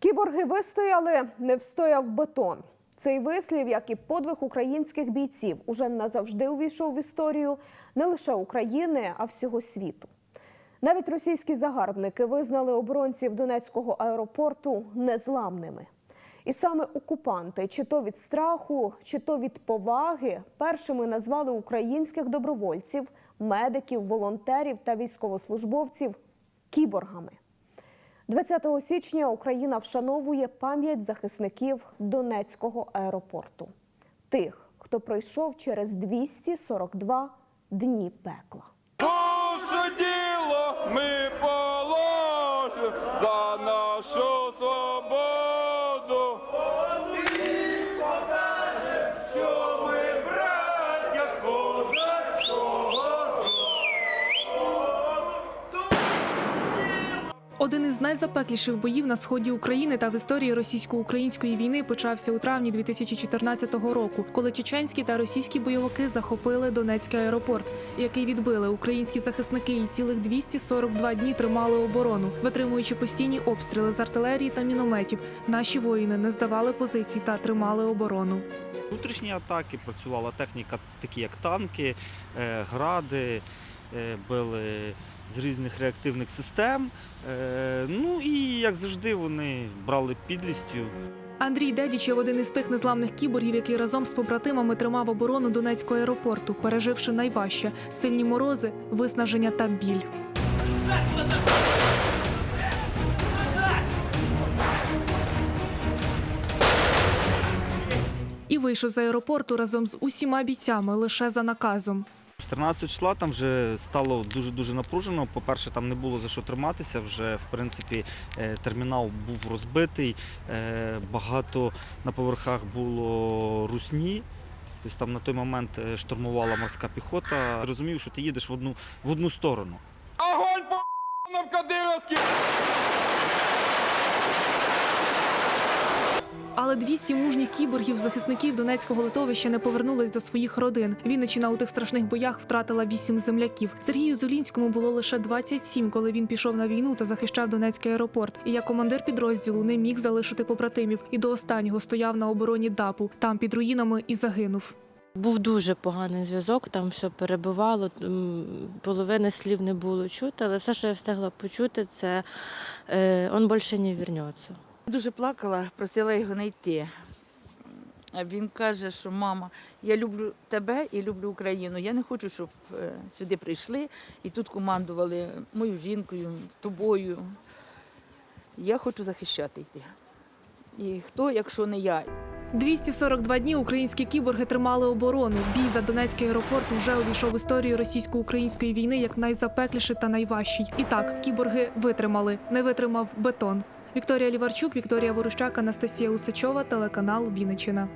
Кіборги вистояли, не встояв бетон. Цей вислів, як і подвиг українських бійців, уже назавжди увійшов в історію не лише України, а всього світу. Навіть російські загарбники визнали оборонців Донецького аеропорту незламними. І саме окупанти, чи то від страху, чи то від поваги, першими назвали українських добровольців, медиків, волонтерів та військовослужбовців кіборгами. 20 січня Україна вшановує пам'ять захисників Донецького аеропорту, тих, хто пройшов через 242 дні пекла. Наше діло ми положимо за нашу Один із найзапекліших боїв на сході України та в історії російсько-української війни почався у травні 2014 року, коли чеченські та російські бойовики захопили Донецький аеропорт, який відбили українські захисники і цілих 242 дні тримали оборону, витримуючи постійні обстріли з артилерії та мінометів. Наші воїни не здавали позицій та тримали оборону. Внутрішні атаки працювала техніка, такі як танки, е, гради, е, били з різних реактивних систем. Е, Ну і як завжди, вони брали підлістю. Андрій Дедічев один із тих незламних кіборгів, який разом з побратимами тримав оборону Донецького аеропорту, переживши найважче сильні морози, виснаження та біль. І вийшов з аеропорту разом з усіма бійцями лише за наказом. 14 числа там вже стало дуже дуже напружено. По-перше, там не було за що триматися. Вже в принципі е, термінал був розбитий. е, Багато на поверхах було русні. Тобто там на той момент е, штурмувала морська піхота. Розумів, що ти їдеш в одну в одну сторону. Огонь по Кадировський! Але 200 мужніх кіборгів, захисників Донецького литовища не повернулись до своїх родин. Вінниччина у тих страшних боях втратила вісім земляків. Сергію Зулінському було лише 27, коли він пішов на війну та захищав Донецький аеропорт. І як командир підрозділу не міг залишити побратимів і до останнього стояв на обороні ДАПу. Там під руїнами і загинув. Був дуже поганий зв'язок, там все перебивало, половини слів не було чути, але все, що я встигла почути, це е, «он більше не вернеться». Дуже плакала, просила його не йти. А він каже, що мама, я люблю тебе і люблю Україну. Я не хочу, щоб е, сюди прийшли і тут командували мою жінкою, тобою. Я хочу захищати йти. І хто, якщо не я? 242 дні українські кіборги тримали оборону. Бій за Донецький аеропорт вже увійшов в історію російсько-української війни як найзапекліший та найважчий. І так, кіборги витримали, не витримав бетон. Вікторія Ліварчук, Вікторія Ворущак, Анастасія Усачова, телеканал Вінниччина.